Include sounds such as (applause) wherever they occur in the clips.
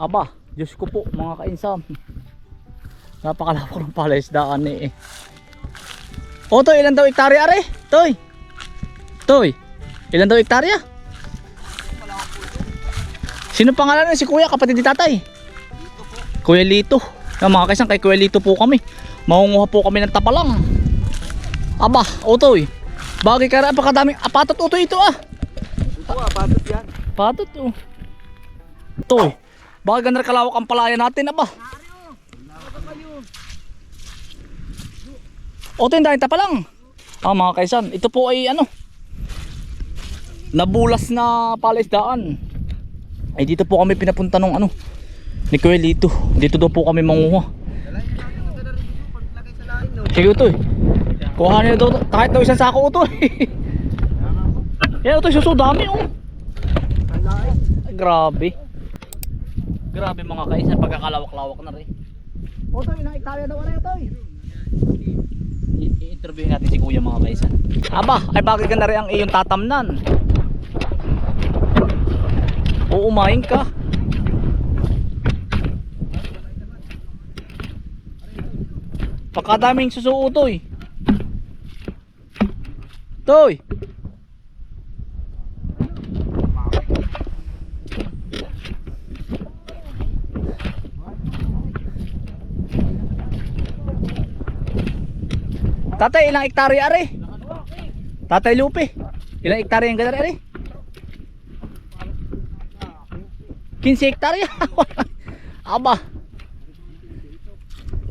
Aba, Diyos ko po mga kainsan. Napakalawak ng palaisdaan eh. O to, ilan daw hektarya are? Toy. Toy. Ilan daw hektarya? Sino pangalan? Si Kuya, kapatid ni Tatay. Kuya Lito. Ah, mga kaisan, kay Kuya Lito po kami. Maunguha po kami ng tapalang. Aba, Otoy. Bagay ka rin, apakadaming apatot Otoy ito ah. Ito ah, patot yan. Patot oh. Toy. Bagay ganda kalawak ang palaya natin aba. Otoy, dahil tapalang. Ah, mga kaisan, ito po ay ano. Nabulas na palaisdaan. Ay dito po kami pinapunta nung ano. Ni Kuya Lito. Dito daw po kami manguha. Sige Utoy. Kuha nila daw kahit daw isang sako Utoy. (laughs) Yan Utoy, suso dami oh. Ay, grabe. Grabe mga kaisan, pagkakalawak-lawak na rin. Otoy, ilang hektarya daw ano Otoy? I- I-interview natin si kuya mga kaisan. Aba, ay bakit ka na rin ang iyong tatamnan? Uumahin ka. Pagkadaming susuutoy. Toy. Tatay, ilang hektarya are? Tatay Lupe. Ilang hektarya ang gadar are? 15 hektarya. (laughs) Aba.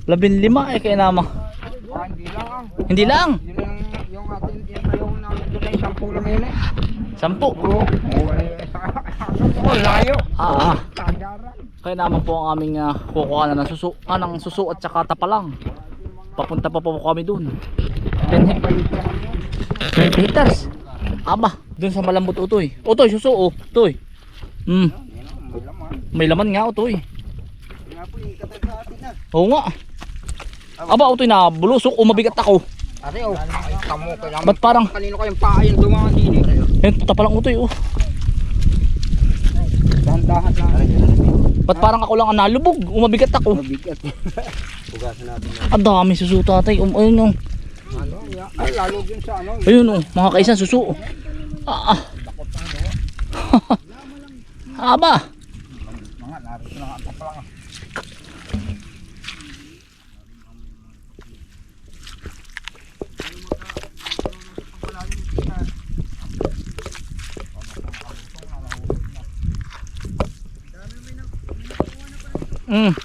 Labing lima eh kaya nama. Ah, hindi lang ah. Hindi lang. Yun lang yung atin, yung yung namin doon ay sampu lang yun eh. Sampu. Oo. Oo, eh, (laughs) layo. Ah, ah. Tagaran. Kaya naman po ang aming uh, kukuha na ng suso, ah, ng suso at saka tapalang. Papunta pa po kami dun. 10 hectares. 20 hectares. Aba, dun sa malambot utoy. Utoy, suso oh. Utoy. Ah, may laman. nga utoy. Oo nga. Aba, utoy na bulusok, umabigat ako. Ate oh, kamo kailangan. Ba't parang, Kanino kayong paa yung dumaan din eh. yun, tapalang utoy oh. Dahan-dahan lang. Ba't parang ako lang ang nalubog, umabigat ako. Mabigat. (laughs) Bugasan natin. Ang dami suso tatay. Um, ayun oh. Ano, ay lalo yun sa ano. Ayun oh, mga kaisan suso. Ah, ah. (laughs) Aba. Mga narito na ang tapalang. Mm.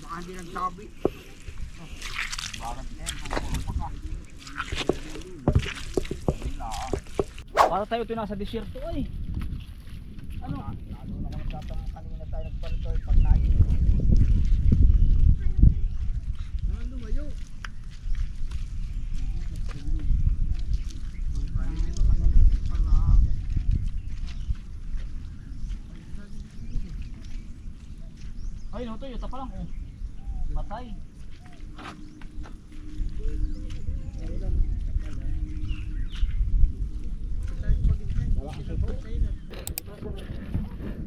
Baka hindi nagsabi. Para tayo ito nasa desierto ay. Ano? Lalo na kung nagtatanong kanina tayo nagparito yung pagkain. Ano lumayo? Ay, no, ito, pa lang oh. Patay.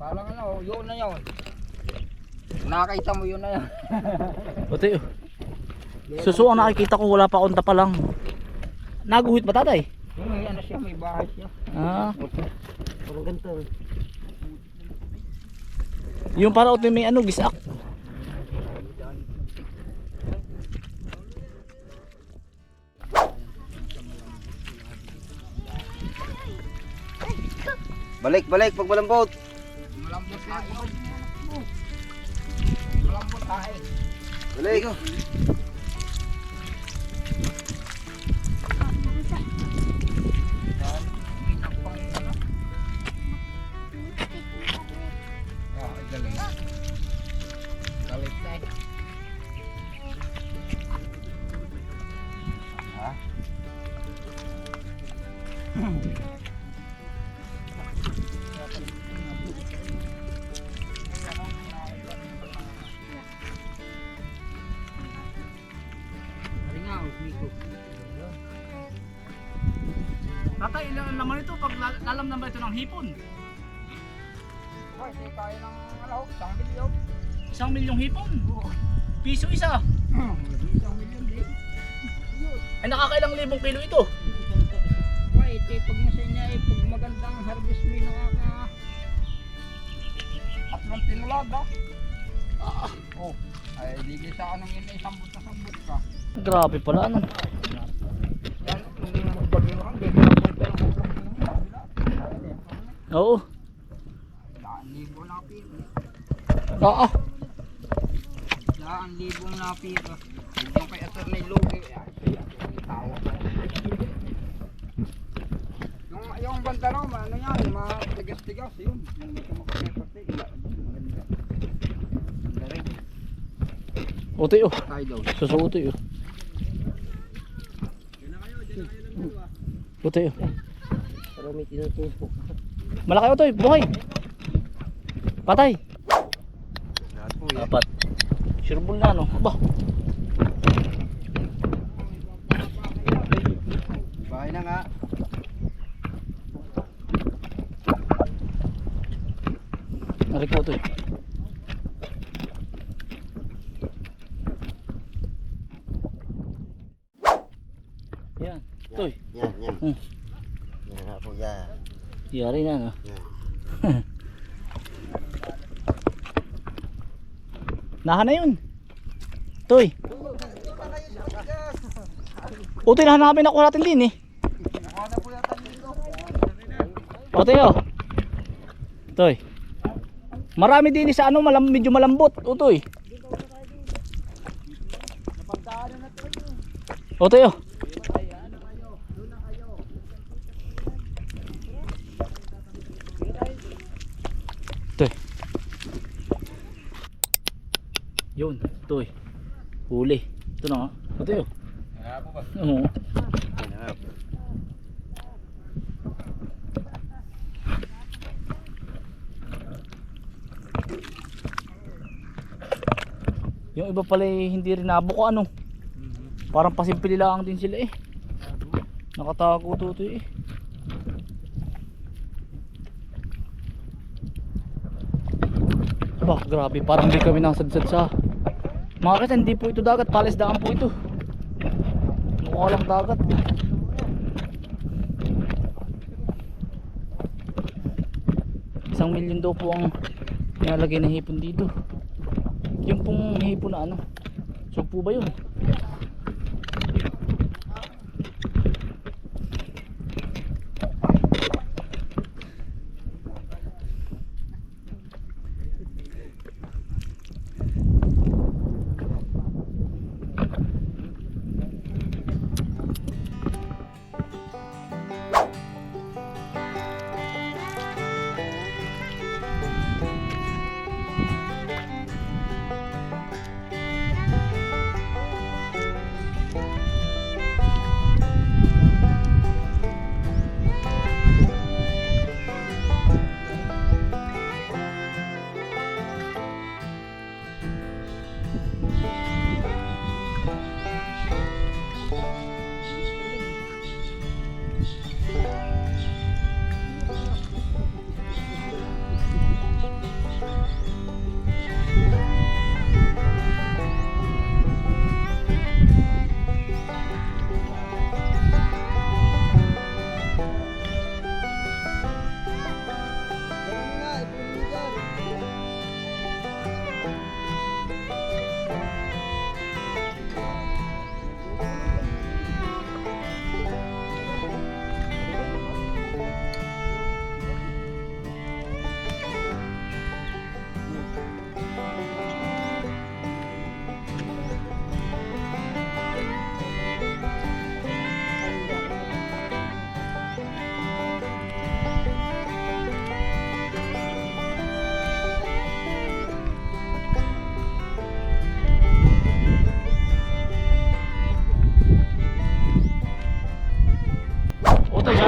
Parang ano, yun na yun. Nakakita mo yun na yun. Ito yun. Suso ang nakikita ko wala pa akong pa lang. Naguhit ba tatay? May ano siya, may bahay siya. Ah, Parang ganito. yung para ito may ano gisak. Balik, balik, pag malambot. Malambot na. Malambot tayo. Hipon? Aba, hindi kaya ng ano, isang milyon. Isang milyong hipon. Piso isa. Isang milyon din. Ay nakakailang libong kilo ito. Aba, ito pag nasa niya eh, pag magandang harvest mo yung nakaka... Tatlong tinulada. Ah, Oh, ay di sa anong yun ay sambut na sambut ka. grabe pala ano. Yan, nung magbagyo lang, di ba ako pero kung Oo. Daan libo na pira. Ah, ah. Daan libo na pira. Yung kay attorney Lugi. Yung, yung banda raw, ano yan, matigas-tigas yun. Yung kumakapete. Maganda. Maganda rin. Utoy oh. Susuutoy oh. Utoy oh. Pero may tinutupo. Malaki utoy, buhay. Patay. Po yan. Apat. Sureball na no. Aba. Bahay na nga. Narik ko utoy. Yan. Utoy. Yan, yan. Hmm. Yan nga po yan. Yari na no. Yan. (laughs) Nahan na yun. Toy. Utoy, nahanapin ako natin din eh. Utoy oh. Toy. Marami din sa ano, malam, medyo malambot. Utoy. Utoy oh. Toy. Yun, Toy. Huli. Ito na nga. Utoy oh. Oo. Yung iba pala eh, hindi rin nabuko ano. Parang pasimpili lang din sila eh. Nakatago to to eh. Bah, grabe, parang di kami nasadsad sa mga kasi hindi po ito dagat, palis daan po ito. Mukha lang dagat. Isang milyon daw po ang nilalagay na hipon dito. Yung pong hipon na ano. So po ba yun?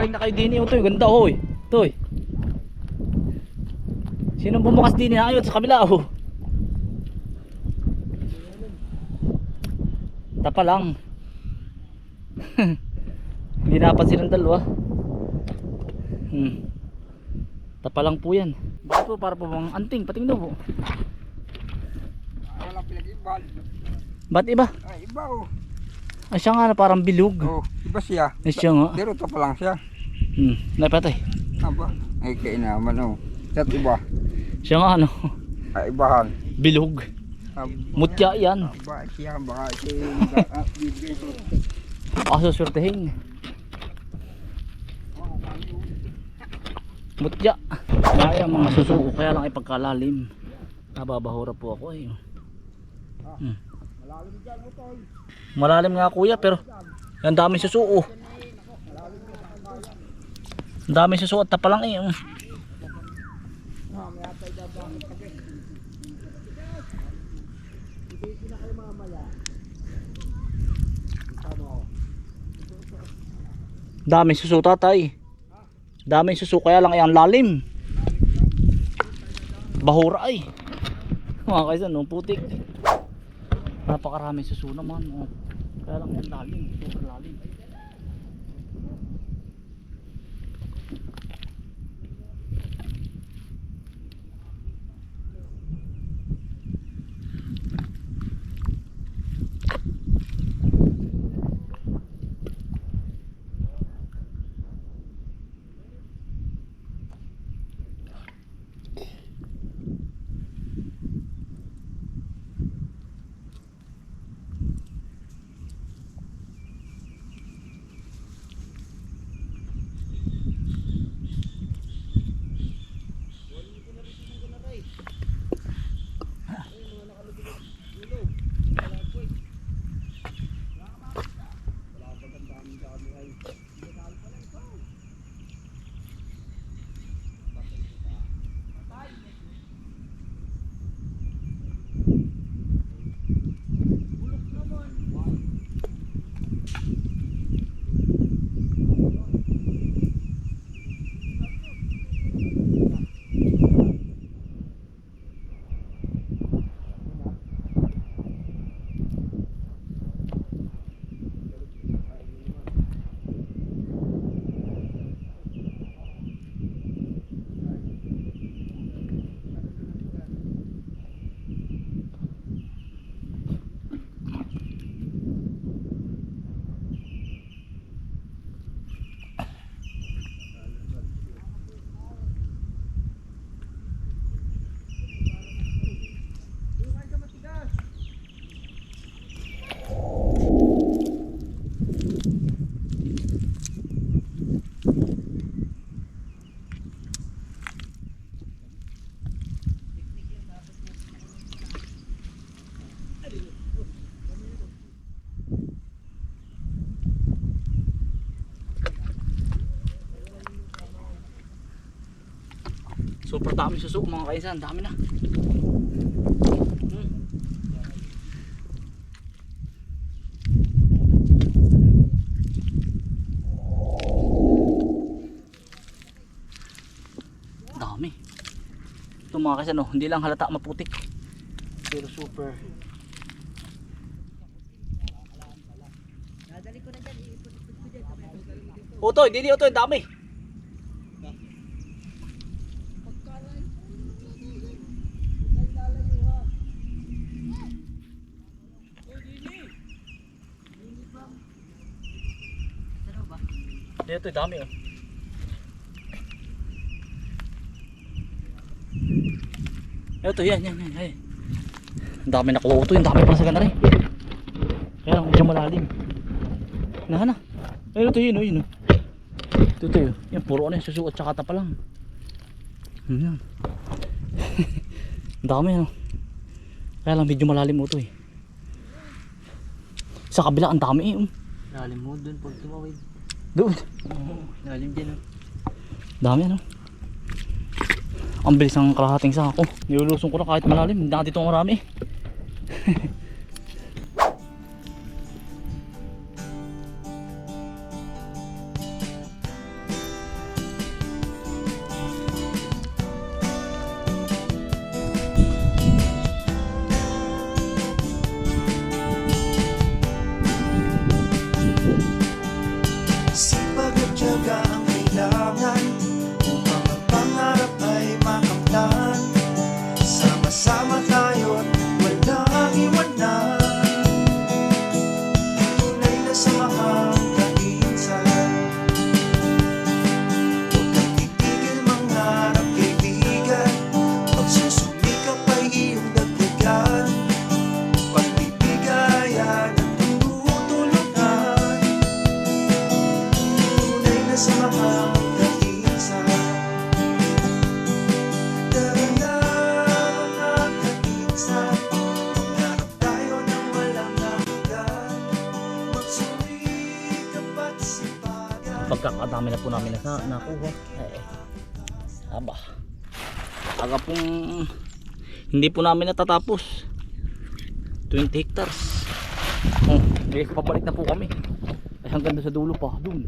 Utoy, galing na kayo din eh. Utoy, ganda hoy. Utoy. Sino bumukas din na ayot sa kabila oh. Tapa lang. (laughs) Hindi napansin ng dalawa. Hmm. Tapa lang po yan. Bakit po para po bang anting? Pating daw po. Wala pinag-ibal. Ba't iba? Ay, iba oh. Ay siya nga na parang bilog. Oh, iba siya. Ay siya nga. Pero ito pa lang siya. Hmm, napatay. Aba, ay kainaman oh. At iba. Siya nga ano, Ay, ibahan. bilog. Aba, Mutya yan. Iba siya, baka siya (laughs) ah. Aso swertehing. Mutya. Kaya ang mga susuko kaya lang ay pagkalalim. Nababahura po ako eh. Hmm. Malalim utoy. Malalim nga kuya pero ang daming susuo. Ang daming susuo at tapalang eh. Daming suso tatay. Daming suso kaya lang ay ang lalim. Bahura ay. Mga kaysa no, putik. Napakaraming suso naman. Oh. Kaya lang ang lalim, super lalim. Dami suso mga kaisan, dami na. Hmm. Dami. Ito mga kaisan, oh, hindi lang halata maputik. Pero super. Utoy, didi utoy, dami. Dito, dami oh. Ito, yan, yan, yan. Ay. Ang dami nakuha ito, yung dami pala sa gana rin. Kaya lang, medyo malalim. Nahan na. Ayun ito, yun, oh, yun. oh. Ito, ito, yun. Yan, puro ano yung susu at saka tapa lang. Yan. (laughs) Ang dami, ano. Kaya lang, medyo malalim ito eh. Sa kabila, ang dami eh. oh. Lalim mo dun pag tumawid. Doon. Lalim din oh. Dami ano. Ang bilis ng kalahating sako. Nilulusong ko na kahit malalim. Hindi na dito marami. Ang kailangan (laughs) Upang hindi po namin natatapos. 20 hectares. Oh eh, pabalik na po kami. Ay hanggang doon sa dulo pa. Doon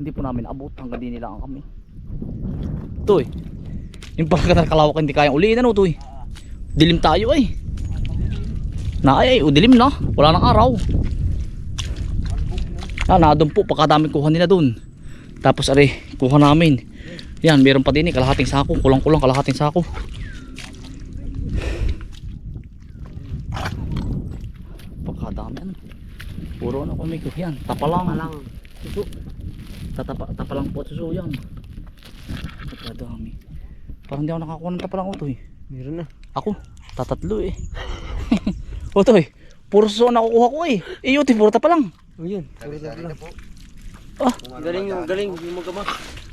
hindi po namin abot hanggang din nila kami. Ito eh yung pagkatal kalawak hindi kayang uliin ano ito eh dilim tayo ay na ay, ay o dilim na. Wala nang araw. Ah nadun po pagkadami kuha nila doon tapos are kuha namin. Yan meron pa din eh kalahating sako. Kulang kulang kalahating sako pagkadami ano puro ano kami yan tapalang Palang. suso tatapa tapalang po at suso yan pagkadami parang di ako nakakuha ng tapalang eh Meron na. ako tatatlo eh (laughs) eh puro suso ang nakukuha ko eh iyo ti puro tapalang Oh yun. Sari-sari na po. Ah. Galing galing. Yung magama.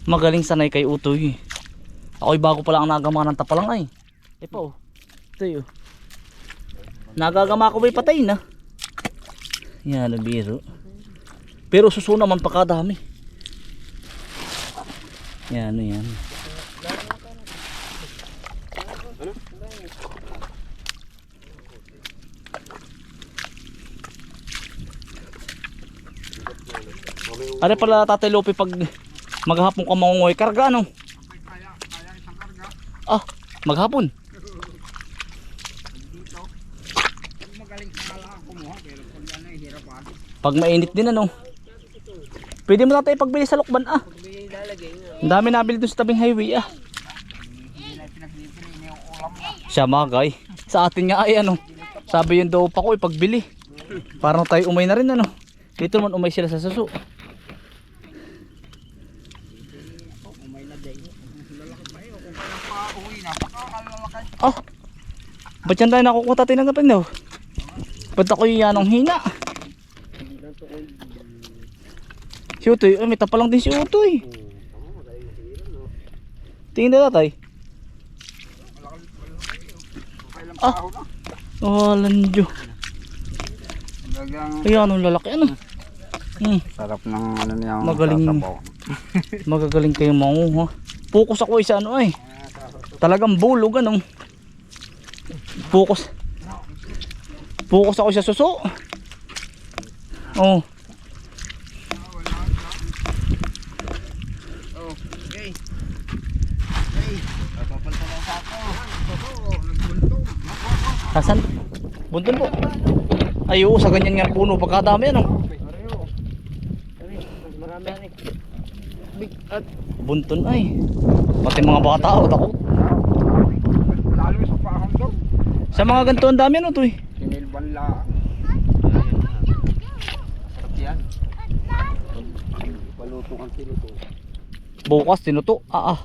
magaling sanay kay Utoy. Ako'y bago pa lang ang nagama ng tapalang ay. Eh pa oh. Ito yun. Nagagama ko ba'y patay na? Yan ang biro. Pero suso naman pagkadami. Yan ano yan. Ano pala Tatay Lope pag maghapon ka mangungoy karga ano? Ah, maghapon. Dito. Magaling sa kala kumuha. Pero pag ano, hirap ako. Pag mainit din ano. Pwede mo na tayo pagbili sa Lukban ah. Ang dami nabili doon sa tabing highway ah. Yung. Siya magay. Sa atin nga ay ano. Sabi yun daw pa ko ipagbili. Parang tayo umay na rin ano. Dito naman umay sila sa suso. Eh. Ah. Ba't yan tayo nakukuha tayo ng gapin daw? Ba't ako yung yanong hina? Si Utoy, ay may tapalang din si Utoy. Tingin na tatay. Ah. Oh. Talagang Kaya anong lalaki ano? Hmm, sarap ng ano niya. Magaling. (laughs) magagaling kayo manguha. Focus ako isa ano ay. Talagang bulog ano. Focus. Focus ako sa suso. Oh, okay. Okay. Papapalta na sa ako. Oo, nagbuntong. Hasan. Bunton po. Ay oo, sa ganyan nga puno pagkadami yan eh. Big at Bunton ay. Pati mga bata oh, ako. Lalo sa pahang daw. Sa mga ganito ang dami ano to eh. Sinilban lang. sarap yan. Paluto ang tinuto. Bukas tinuto. Ah ah.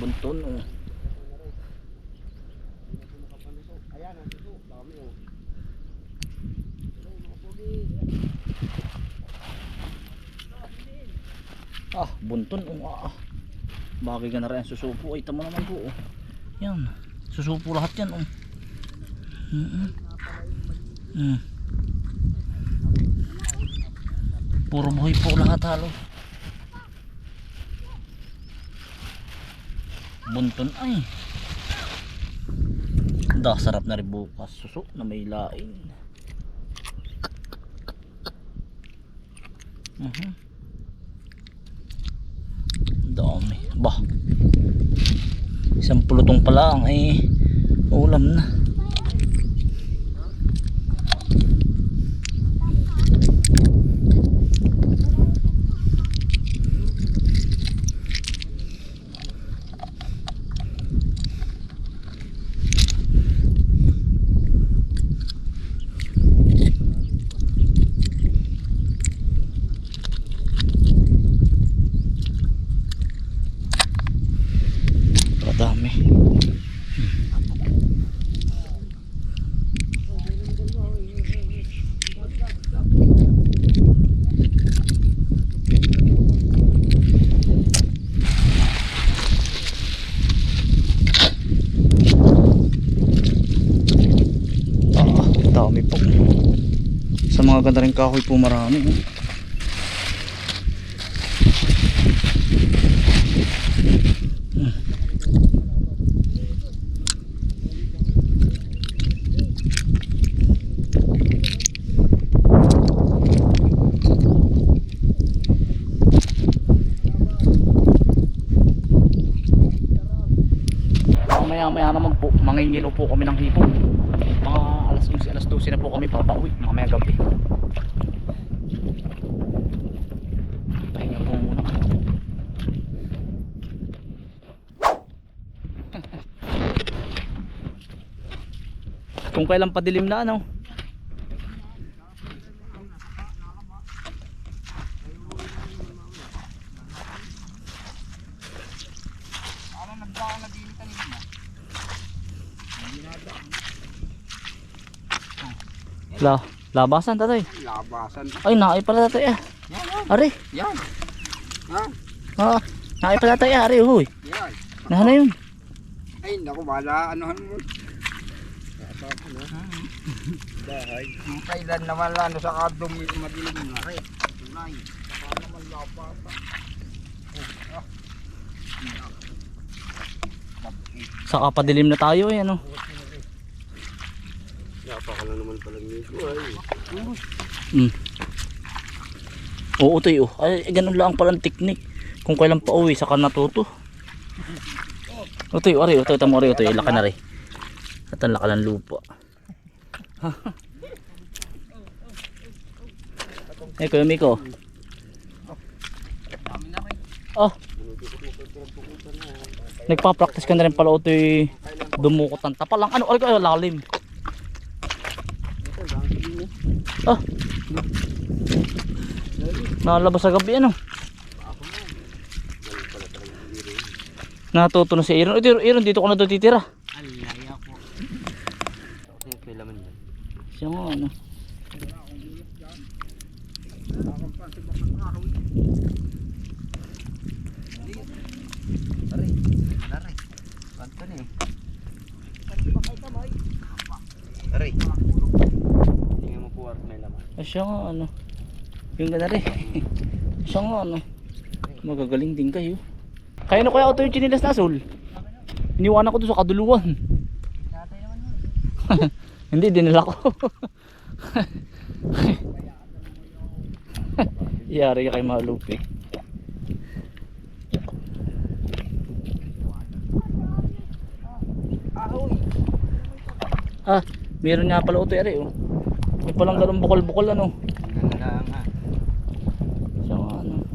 Bunton. Bunton oh. Ah, bunton oh. Ah. Bagay ka na rin susupo. Ay, tama naman po oh. Yan. Susupo lahat yan oh. Mm -mm. Mm. Puro buhay po lahat halo. bunton ay. Da sarap na rin bukas suso na may lain. Mhm. Uh -huh. dami. Bah. Isang pulutong pala ang ay eh. ulam na. Sa mga ganda rin kahoy po marami. oh. Mamaya maya naman po, mangingilo po kami ng hipon. Mga alas 11, alas 12 na po kami papauwi, mamaya gabi. Pahinga po muna. Kung kailan padilim na ano. La, labasan tatay. Labasan. Ay, naay pala tatay ah. Yan, yan. Ari, Yan. Yan. ah, naay pala tatay ah. Ari, huy. Yan. Nahan na yun. Ay, naku, bala, anuhan mo. Bahay. Yung kailan naman lalo sa kadumi madilim na rin. Tunay. Baka naman labasa. Oh, ah. Saka padilim na tayo eh, ano. Napaka lang naman pala nito ay. Mm. Oo, toy, oh. Ay, ganun lang palang teknik. Kung kailan pa uwi, saka natuto. (laughs) O, toy, ari, o, toy, tamo, ari, o, toy, laka na rin. At ang laka ng lupa. (laughs) Eh, Kuya Miko. Oh. Nagpa-practice ka na rin pala, o, toy, dumukot ng tapalang. Ano, ay, lalim. Ah. Nalabas sa gabi ano. Natuto na si Aaron. Ito, Aaron, dito ko na doon titira. Alay ako. Ano may laman yan? Siya nga ano. Aray. Tingnan mo po at may laman. Ay, siya nga ano. Yung gana rin. (laughs) siya nga ano. Magagaling din kayo. Kaya na kaya ito yung chinilas na asul. Iniwanan ko doon sa kaduluan. (laughs) Hindi, dinala ko. Yari ka kay Malupi. Ah, meron nga pala ito ere oh. May palang ganun bukol-bukol ano. Ganda nga. Siya ano.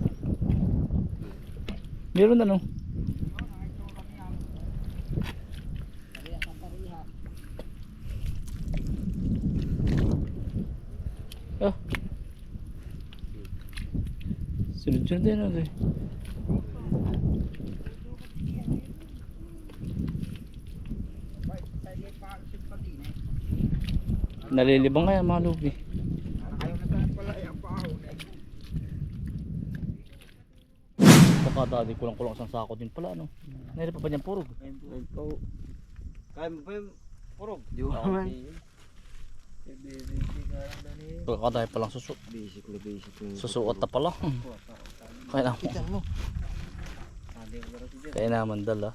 Meron ano. Ah. Sunod-sunod din ano eh. Nalilibang kaya mga paho. Baka dati kulang-kulang isang sako din pala ano. Meron pa ba niyang purog? Po. Kaya mo pa yung purog? Di ba man? Pagkakadaya pa lang suso. Basic na basic. yung- Susuot na pala. Kaya naman. Kaya naman dala.